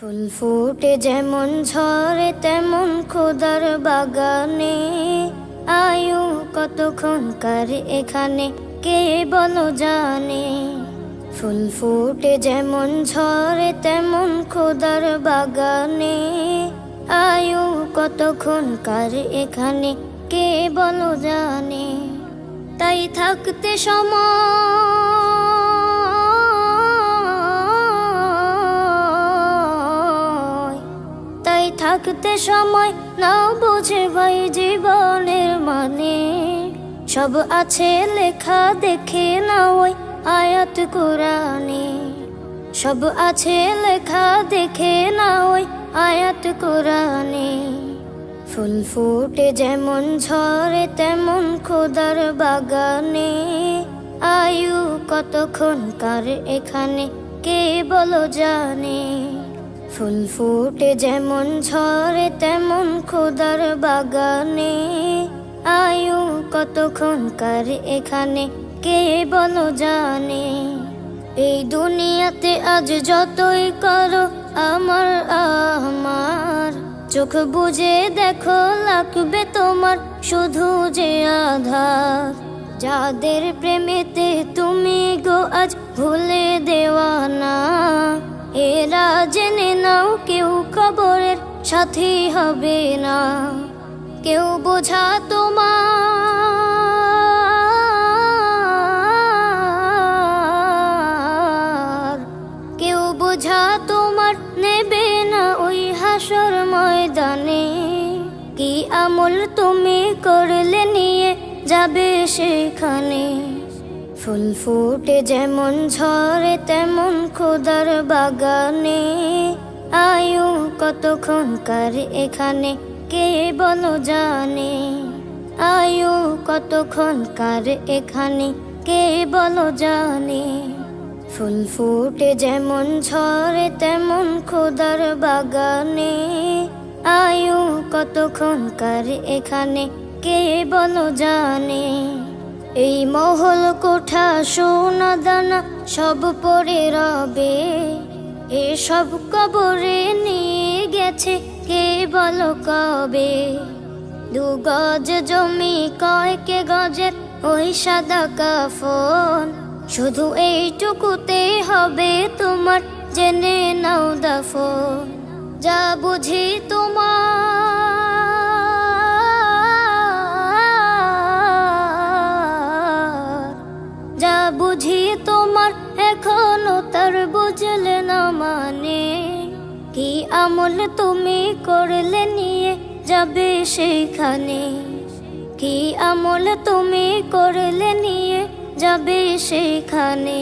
ফুল ফুটে যেমন ঝরে, তেমন খোদার বাগানে। আয়ু কতক্ষণকার এখানে, কে বলো জানে? ফুল ফুটে যেমন ঝরে, তেমন খোদার বাগানে। আয়ু কতক্ষণকার এখানে, কে বলো জানে? তাই থাকতে সময় থাকতে সময় না বুঝে ভাই জীবনের মানে। সব আছে লেখা দেখে না ওই আয়াত কোরআনে। সব আছে লেখা দেখে না ওই আয়াত কোরআনে। ফুল ফুটে যেমন ঝরে তেমন খোদার বাগানে। আয়ু কতক্ষণকার এখানে কে বলো জানে। ফুল ফুটে যেমন ঝরে, তেমন খোদার বাগানে। আয়ু কতক্ষণকার এখানে, কে বলো জানে। এই দুনিয়াতে আজ যতই করো, আমার আমার। চোখ বুঝে দেখো, লাগবে তোমার শুধু যে আধার। যাদের প্রেমেতে তুমি গো আজ ভুলে দেওয়া না। এরা জেনে নাও কেউ খবরের সাথী হবে না। কেউ বোঝা তোমার। কেউ বোঝা তোমার নেবে না ওই হাসর ময়দানে। কি আমল তুমি করলে নিয়ে যাবে সেখানে? ফুল ফুটে যেমন ঝরে, তেমন খোদার বাগানে। আয়ু কতক্ষণকার এখানে, কে বলো জানে? আয়ু কতক্ষণকার এখানে, কে বলো জানে? ফুল ফুটে যেমন ঝরে, তেমন খোদার বাগানে। আয়ু কতক্ষণকার এখানে, কে বলো জানে? এই মহল কোঠা, সোনা দানা সব পরে রবে। এসব কবরে নিয়ে গেছে কে বল কবে? দু গজ জমি কয়কে গজের ওই সাদা কাফন। শুধু এইটুকুতে হবে তোমার, জেনে নাও দাফন। যা বুঝি তোমার যা বুঝি তোমার, এখনও তার বুঝলে না মানে। কি আমল তুমি করলে নিয়ে যাবে সেইখানে কি আমল তুমি করলে নিয়ে যাবে সেইখানে